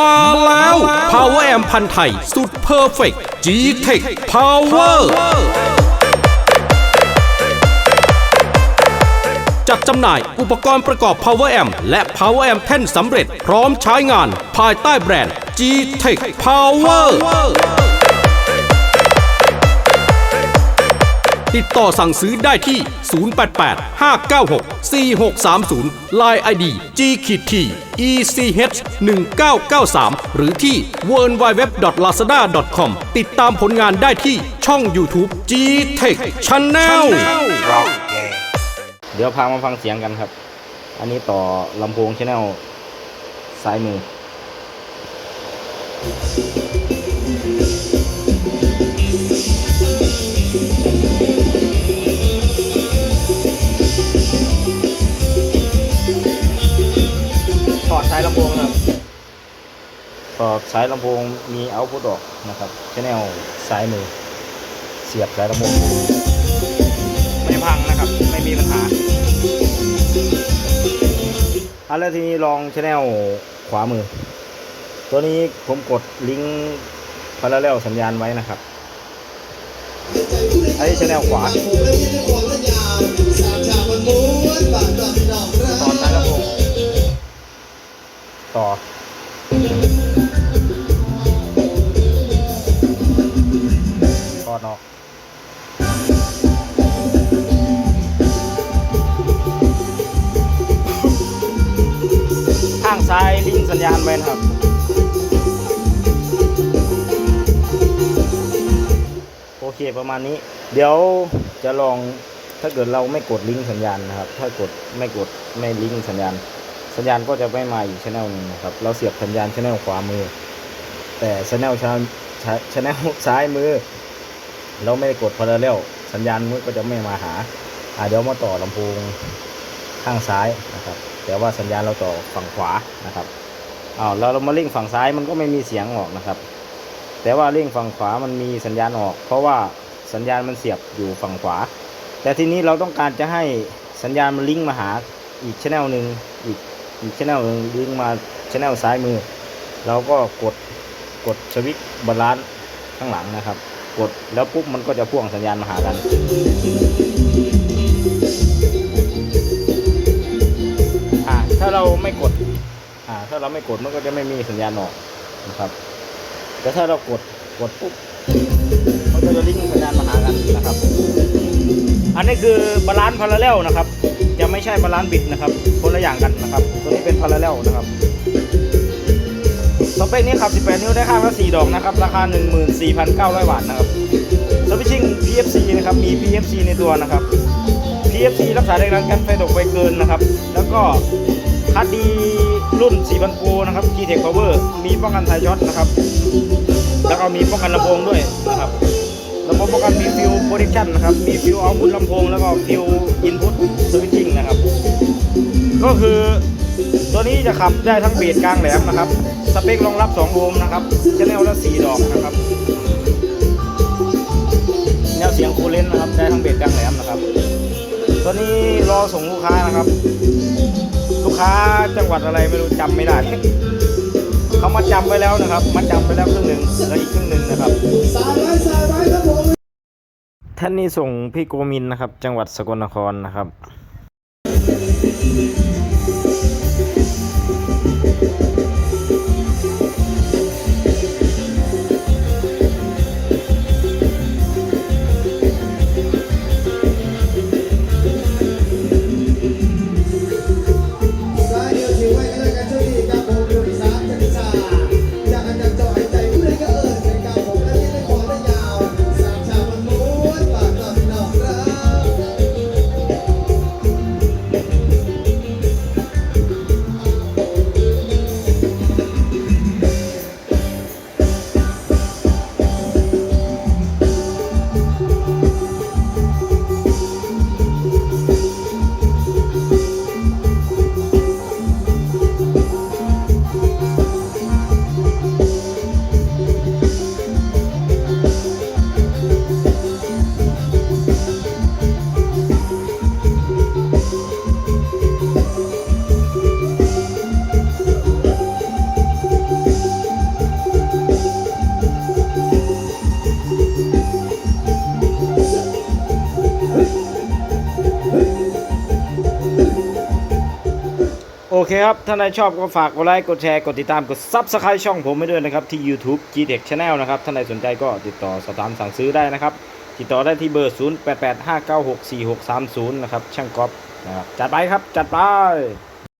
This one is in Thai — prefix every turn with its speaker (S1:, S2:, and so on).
S1: มาแล้ว Power Amp พันไทย สุดเพอร์เฟก G-Tech Power จัดจำหน่ายอุปกรณ์ประกอบ Power Amp และ Power Amp แท่นสำเร็จพร้อมใช้งาน ภายใต้แบรนด์ G-Tech Power ติดต่อสั่งซื้อได้ที่ 088 596 4630 Line ID g k t ECH 1993 หรือที่ www.lazada.com ติดตามผลงานได้ที่ช่อง YouTube G Tech Channel
S2: เดี๋ยวพามาฟังเสียงกันครับ อันนี้ต่อลำโพงชแนลซ้ายมือถอ ต่อสายลำโพงมีเอาพุทออกนะครับชแนลซ้ายมือเสียบสายลำโพงไม่พังนะครับ ไม่มีปัญหาเอาแล้วทีนี้ลองชแนลขวามือ ตัวนี้ผมกดลิงก์พาราเรลสัญญาณไว้นะครับไอ้ชแนลขวาต่อสายลำโพงต่อ ทอดเนาะข้างซ้ายลิงก์สัญญาณไว้นะครับ โอเคประมาณนี้ เดี๋ยวจะลองถ้าเกิดเราไม่กดลิงก์สัญญาณนะครับ ถ้ากดไม่กดไม่ลิงก์สัญญาณ สัญญาณก็จะไม่มาอีกชแนลนึงนะครับ เราเสียบสัญญาณชแนลขวามือ แต่ชแนลชชแนลซ้ายมือ เราไม่ได้กดพาราเรลสัญญาณมือก็จะไม่มาหาอ่าเดี๋ยวมาต่อลำโพงข้างซ้ายนะครับ แต่ว่าสัญญาณเราต่อฝั่งขวานะครับอ้าวแล้วเรามาเร่งฝั่งซ้ายมันก็ไม่มีเสียงออกนะครับ แต่ว่าเร่งฝั่งขวามันมีสัญญาณออก เพราะว่าสัญญาณมันเสียบอยู่ฝั่งขวา แต่ทีนี้เราต้องการจะให้สัญญาณมันลิงก์มาหาอีกชแนลหนึ่งอีกอีกชแนลหนึ่งลิงก์มาชแนลซ้ายมือ เราก็กดกดสวิตช์บาลานซ์ข้างหลังนะครับ กดแล้วปุ๊บมันก็จะพ่วงสัญญาณมาหากันอ่าถ้าเราไม่กดอ่าถ้าเราไม่กดมันก็จะไม่มีสัญญาณออกนะครับแต่ถ้าเรากดกดปุ๊บมันก็จะลิงก์สัญญาณมาหากันนะครับ อันนี้คือบาลานซ์พาราเรลนะครับ จะไม่ใช่บาลานซ์บิดนะครับคนละอย่างกันนะครับ ตัวนี้เป็นพาราเรลนะครับ สเปคนี้ขับ 18 นิ้วได้ข้างละ4ดอกนะครับ ราคา 14,900 บาทนะครับสวิตชิ่ง PFC นะครับ มี PFC ในตัวนะครับ PFC รักษาแรงดันกันไฟตกไวเกินนะครับ แล้วก็คัดดีรุ่น4,000โปรนะครับ G-Tech Power มีป้องกันไทยช็อตนะครับ แล้วก็มีป้องกันลำโพงด้วยนะครับระบบป้องกันมีฟิวโปรเทคชั่นนะครับ มีฟิวเอาพุทลำโพง แล้วก็ฟิวอินพุตสวิตชิ่งนะครับ ก็คือ ตัวนี้จะขับได้ทั้งเบสกลางแหลมนะครับ สเปครองรับ2โอห์มนะครับชแนลละ4ดอกนะครับ แนวเสียงคูลเลนนะครับ ได้ทั้งเบสกลางแหลมนะครับ ตัวนี้รอส่งลูกค้านะครับ ลูกค้าจังหวัดอะไรไม่รู้จำไม่ได้เขามาจำไว้แล้วนะครับ มาจำไปแล้วครึ่งหนึ่งแล้วอีกครึ่งหนึ่งนะครับท่านนี้ส่งพี่โกมินนะครับ จังหวัดสกลนครนะครับ เคครับ ถ้าใครชอบก็ฝากกดไลค์ กดแชร์ กดติดตาม กดซับสไคร b e ช่องผมไปด้วยนะครับ ที่ YouTube GTech Channel นะครับ ถ้าใครสนใจก็ติดต่อสอบถามสั่งซื้อได้นะครับ ติดต่อได้ที่เบอร์ 0885964630 นะครับ ช่างก๊อฟนะครับ จัดไปครับ จัดไป